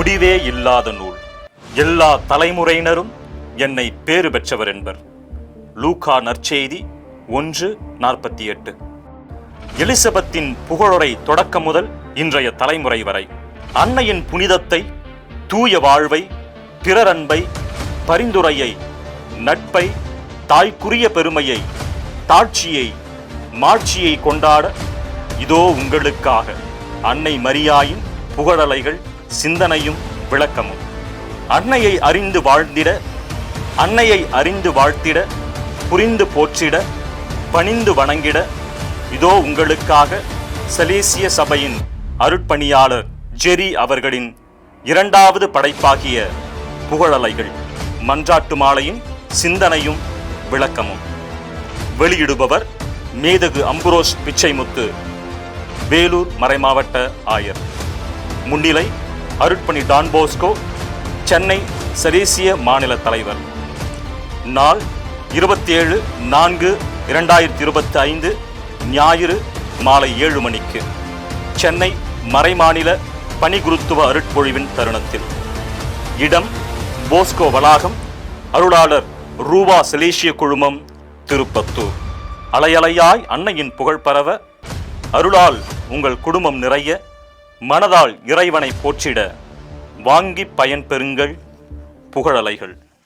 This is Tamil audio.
முடிவே இல்லாத நூல். எல்லா தலைமுறையினரும் என்னை பேறு பெற்றவர் என்பர். லூகா நற்செய்தி ஒன்று நாற்பத்தி எட்டு எலிசபெத்தின் புகழுரை தொடக்கம் முதல் இன்றைய தலைமுறை வரை. அன்னையின் புனிதத்தை தூய வாழ்வை பிறர் அன்பை பரிந்துரையை நட்பை தாய்க்குரிய பெருமையை தாட்சியை மாட்சியை கொண்டாட இதோ உங்களுக்காக அன்னை மரியாயின் புகழலைகள் சிந்தனையும் விளக்கமும். அன்னையை அறிந்து வாழ்ந்திட அன்னையை அறிந்து வாழ்த்திட புரிந்து போற்றிட பணிந்து வணங்கிட இதோ உங்களுக்காக சலேசிய சபையின் அருட்பணியாளர் ஜெரி அவர்களின் இரண்டாவது படைப்பாகிய புகழலைகள் மன்றாட்டு மாலையின் சிந்தனையும் விளக்கமும். வெளியிடுபவர் மேதகு அம்புரோஸ் பிச்சைமுத்து வேலூர் மறைமாவட்ட ஆயர். முன்னிலை அருட்பணி டான் போஸ்கோ சென்னை சரேசிய மாநில தலைவர். நாள் இருபத்தி ஏழு நான்கு இரண்டாயிரத்தி இருபத்தி ஐந்து ஞாயிறு மாலை ஏழு மணிக்கு. சென்னை மறைமாநில பணிகுருத்துவ அருட்பொழிவின் தருணத்தில். இடம் போஸ்கோ வளாகம் அருளாளர் ரூவா செலேசிய குழுமம் திருப்பத்தூர். அலையலையாய் அன்னையின் புகழ் பரவ அருளால் உங்கள் குடும்பம் நிறைய மனதால் இறைவனை போற்றிட வாங்கி பயன்பெறுங்கள் புகழலைகள்.